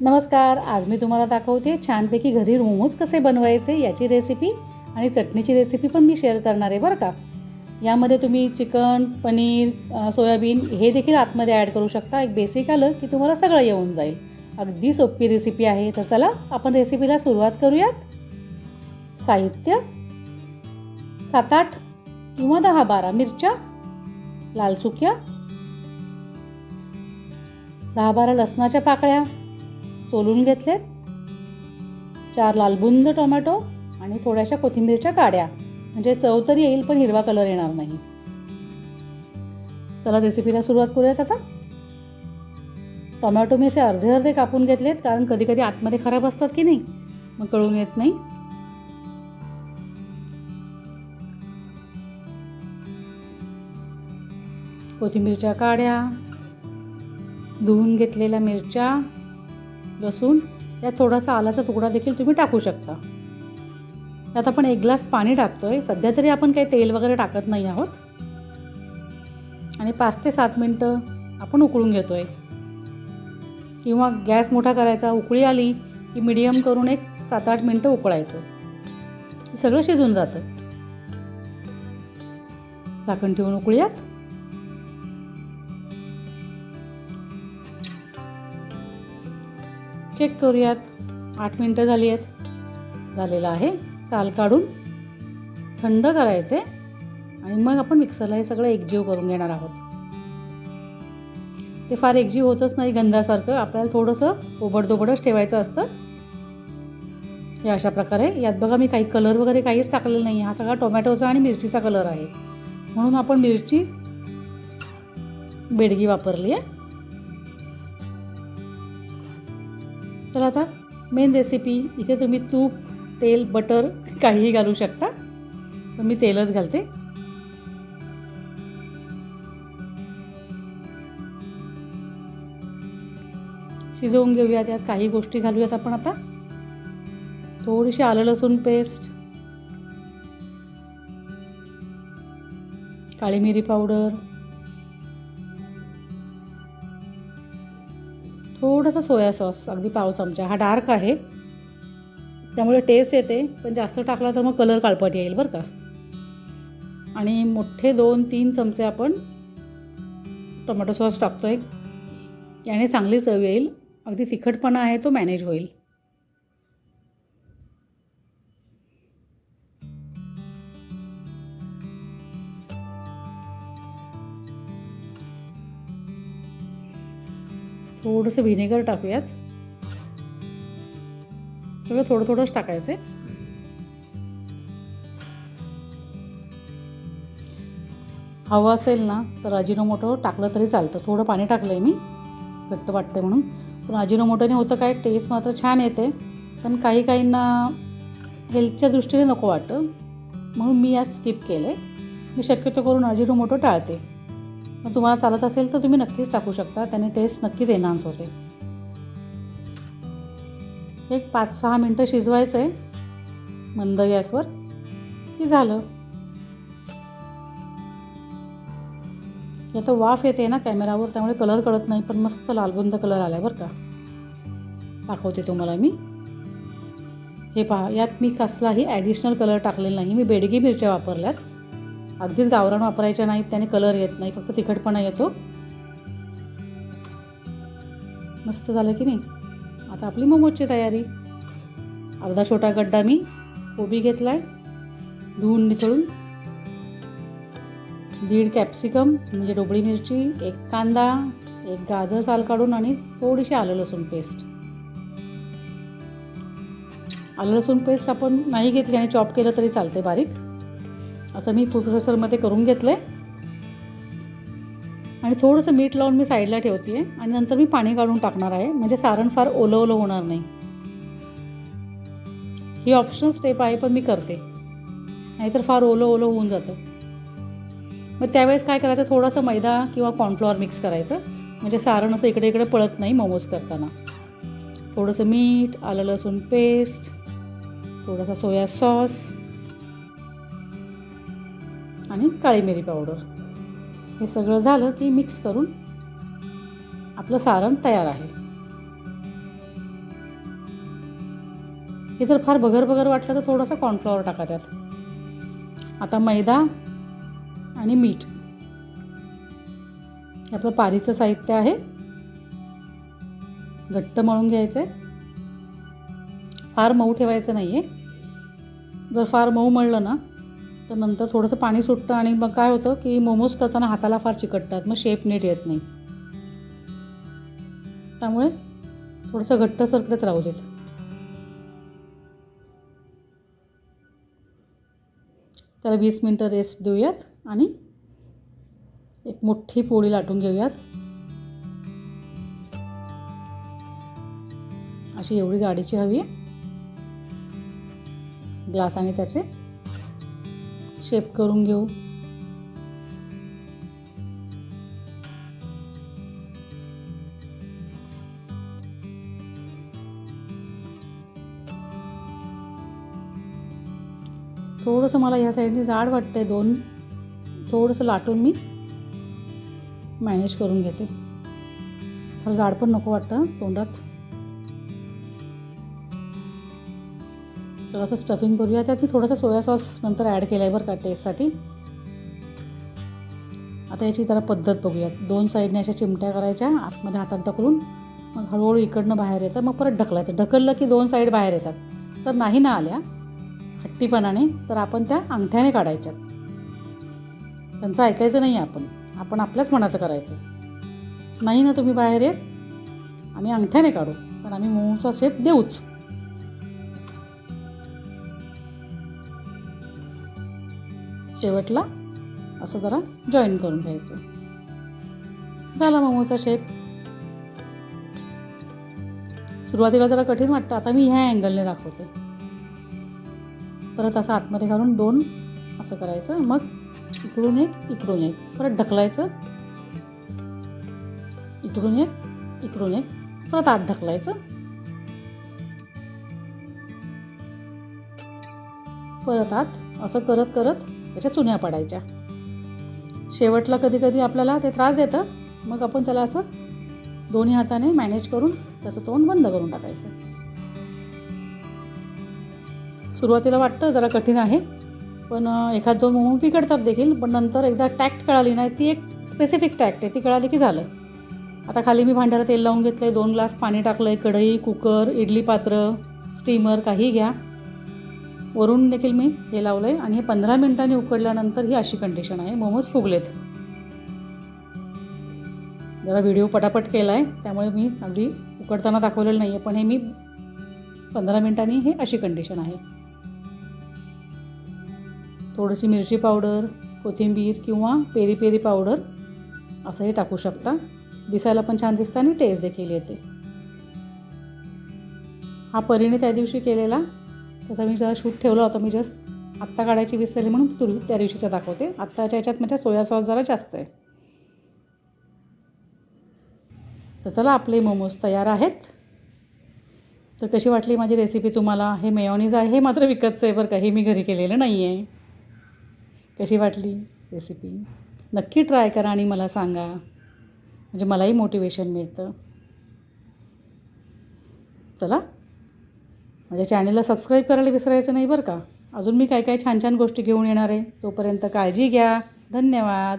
नमस्कार आज मी तुम्हाला दाखवते छानपैकी घरी मोमोज कसे बनवायचे याची रेसिपी आणि चटणीची रेसिपी पण मी शेअर करणार आहे बरं का? यामध्ये तुम्ही चिकन पनीर सोयाबीन हे देखील आतमध्ये ॲड करू शकता. एक बेसिक आलं की तुम्हाला सगळं येऊन जाईल. अगदी सोपी रेसिपी आहे. तर चला आपण रेसिपीला सुरुवात करूयात. साहित्य. सात आठ किंवा दहा बारा मिरच्या. लाल सुक्या. दहा बारा लसणाच्या पाकळ्या. सोलून घेतलेत. चार लालबुंद टोमॅटो आणि थोड्याशा कोथिंबीरच्या काड्या. म्हणजे चव तर येईल पण हिरवा कलर येणार नाही. चला रेसिपीला सुरुवात करूयात आता. टोमॅटो मी असे अर्धे अर्धे कापून घेतलेत कारण कधी कधी आतमध्ये खराब असतात की नाही मग कळून येत नाही. कोथिंबीरच्या काड्या धुवून घेतलेल्या मिरच्या लसूण यात थोडासा आलाचा तुकडा देखील तुम्ही टाकू शकता. त्यात आपण एक ग्लास पाणी टाकतोय. सध्या तरी आपण काही तेल वगैरे टाकत नाही आहोत. आणि पाच ते सात मिनटं आपण उकळून घेतोय. किंवा गॅस मोठा करायचा उकळी आली की मिडियम करून एक सात आठ मिनटं उकळायचं. सगळं शिजून जातं. झाकण ठेवून उकळूयात. चेक करूयात. आठ मिनटं झाली आहेत झालेलं आहे. साल काढून थंड करायचे आणि मग आपण मिक्सरला हे सगळं एकजीव करून घेणार आहोत. ते फार एकजीव होतच नाही गंधासारखं. आपल्याला थोडंसं ओबडदोबडच ठेवायचं असतं. हे अशा प्रकारे. यात बघा मी काही कलर वगैरे काहीच टाकलेलं नाही. हा सगळा टोमॅटोचा आणि मिरचीचा कलर आहे. म्हणून आपण मिरची बेडगी वापरली आहे. तर आता मेन रेसिपी इथे तुम्ही तूप तेल बटर काहीही घालू शकता. पण मी तेलच घालते. शिजवून घेऊया त्यात काही गोष्टी घालूयात आपण आता. थोडीशी आलं लसूण पेस्ट काळी मिरी पावडर थोडासा सोया सॉस अगदी पाव चमचा. हा डार्क आहे. त्यामुळे टेस्ट येते. पण जास्त टाकला तर मग कलर काळपट येईल बरं का. आणि मोठे दोन तीन चमचे आपण टोमॅटो सॉस टाकतोय. याने चांगली चव येईल. अगदी तिखटपणा आहे तो मॅनेज होईल. थोडंसं व्हिनेगर टाकूयात. सगळं थोडं थोडंच टाकायचं आहे हवं असेल ना तर अजिनोमोटो टाकलं तरी चालतं. थोडं पाणी टाकलं आहे मी. घट्ट वाटते म्हणून. पण अजिनोमोटोने होतं काय टेस्ट मात्र छान येते. पण काही काहींना हेल्थच्या दृष्टीने नको वाटतं. म्हणून मी आज स्किप केलं आहे मी शक्यतो करून अजिनोमोटो टाळते. मग तुम्हाला चालत असेल तर तुम्ही नक्कीच टाकू शकता. त्याने टेस्ट नक्कीच एनहान्स होते. एक पाच सहा मिनटं शिजवायचं आहे मंद गॅसवर. की झालं? आता वाफ येते ना कॅमेरावर त्यामुळे कलर कळत नाही पण मस्त लालबुंद कलर आला बरं का. दाखवते तुम्हाला मी. हे पहा यात मी कसलाही ॲडिशनल कलर टाकलेला नाही. मी बेडगी मिरच्या वापरल्यात. अगदीच गावरान वापरायच्या नाहीत त्याने कलर येत नाही फक्त तिखटपणा येतो. मस्त झालं की नाही? आता आपली मोमोजची तयारी. अर्धा छोटा गड्डा मी कोबी घेतला आहे धुवून निथळून. दीड कॅप्सिकम म्हणजे डोबळी मिरची एक कांदा एक गाजर साल काढून आणि थोडीशी आलं लसूण पेस्ट आलं लसूण पेस्ट आपण नाही घेतली आणि चॉप केलं तरी चालते बारीक. असं मी फूड प्रोसेसरमध्ये करून घेतलं आहे आणि थोडंसं मीठ लावून मी साईडला ठेवते आहे आणि नंतर मी पाणी काढून टाकणार आहे. म्हणजे सारण फार ओलं ओलं होणार नाही. ही ऑप्शनल स्टेप आहे पण मी करते. नाहीतर फार ओलं ओलं होऊन जातं. मग त्यावेळेस काय करायचं? थोडंसं मैदा किंवा कॉर्नफ्लॉवर मिक्स करायचं. म्हणजे सारण असं इकडे इकडे पळत नाही मोमोज करताना. थोडंसं मीठ आलं लसूण पेस्ट थोडासा सोया सॉस आणि काळी मिरी पावडर हे सगळं झालं की मिक्स करून आपलं सारण तयार आहे. हे जर फार बगर बगर वाटलं तर थोडंसं कॉर्नफ्लॉवर टाका त्यात. आता मैदा आणि मीठ. हे आपलं पारीचं साहित्य आहे. घट्ट मळून घ्यायचं आहे फार मऊ ठेवायचं नाही आहे जर फार मऊ मळलं ना तर नंतर थोडंसं पाणी सुटतं आणि मग काय होतं की मोमोज करताना हाताला फार चिकटतात मग शेप नीट येत नाही. त्यामुळे थोडंसं घट्ट सरकडेच राहू देत. त्याला वीस मिनटं रेस्ट देऊयात आणि एक मोठी पोळी लाटून घेऊयात. अशी एवढी जाडीची हवी आहे. ग्लासाने त्याचे शेप करून घेऊ. थोडंसं मला ह्या साईडने जाड वाटतंय दोन. थोडंसं लाटून मी मॅनेज करून घेते. फार जाड पण नको वाटतं तोंडात. थोडंसं स्टफिंग करूया. त्यात मी थोडासा सोया सॉस नंतर ॲड केला आहे बरं का टेस्टसाठी आता याची जरा पद्धत बघूयात. दोन साईडने अशा चिमट्या करायच्या आतमध्ये हातात ढकलून. मग हळूहळू इकडनं बाहेर येतं. मग परत ढकलायचं. ढकललं की दोन साईड बाहेर येतात. तर नाही ना आल्या. हट्टीपणाने. तर आपण त्या अंगठ्याने काढायच्या. त्यांचं ऐकायचं नाही आपण. आपण आपल्याच मनाचं करायचं. नाही ना तुम्ही बाहेर येत आम्ही अंगठ्याने काढू. पण आम्ही मोचा शेप देऊच. शेवटला असं जरा जॉईन करून घ्यायचं. झाला मोमोचा शेप सुरुवातीला जरा कठीण वाटतं आता मी ह्या अँगलने दाखवते. परत असं आतमध्ये घालून दोन असं करायचं मग इकडून एक इकडून एक. परत ढकलायचं. इकडून एक इकडून एक. परत आत ढकलायचं. परत आत असं करत करत त्याच्या चुन्या पडायच्या. शेवटला कधी कधी आपल्याला ते त्रास देतं. मग आपण त्याला असं दोन्ही हाताने मॅनेज करून त्याचं तोंड बंद करून टाकायचं. सुरुवातीला वाटतं जरा कठीण आहे पण एखाद दोन मोमो बिघडतात देखील पण नंतर एकदा टॅक्ट कळाली नाही ती एक स्पेसिफिक टॅक्ट आहे ती कळाली की झालं. आता खाली मी भांड्याला तेल लावून घेतलं आहे दोन ग्लास पाणी टाकलं आहे कढई कुकर इडली पात्र स्टीमर काही घ्या. वरून देखील मी हे लावलं आहे आणि हे पंधरा मिनिटांनी उकडल्यानंतर ही अशी कंडिशन आहे. मोमोज फुगलेत. जरा व्हिडिओ पटापट केला आहे त्यामुळे मी अगदी उकडताना दाखवलेलं नाही आहे पण हे मी पंधरा मिनिटांनी हे अशी कंडिशन आहे. थोडीशी मिरची पावडर कोथिंबीर किंवा पेरी पेरी पावडर असंही टाकू शकता. दिसायला पण छान दिसतं आणि टेस्ट देखील येते. हा परीने त्या दिवशी केलेला त्याचा मी जरा शूट ठेवला होता मी जस्ट आत्ता काढायची विसरली म्हणून तुरी त्या दिवशीचा दाखवते. आत्ताच्या ह्याच्यात माझ्या म्हणजे सोया सॉस जरा जास्त आहे. तर चला आपले मोमोज तयार आहेत. तर कशी वाटली माझी रेसिपी तुम्हाला? हे मेयोनीज आहे हे मात्र विकतचं आहे बरं का. हे मी घरी केलेलं नाही आहे कशी वाटली रेसिपी नक्की ट्राय करा आणि मला सांगा. म्हणजे मलाही मोटिवेशन मिळतं. चला. माझ्या चॅनलला सबस्क्राईब करायला विसरायचं नाही बरं का? अजून मी काय काय छान छान गोष्टी घेऊन येणार आहे. तोपर्यंत काळजी घ्या. धन्यवाद.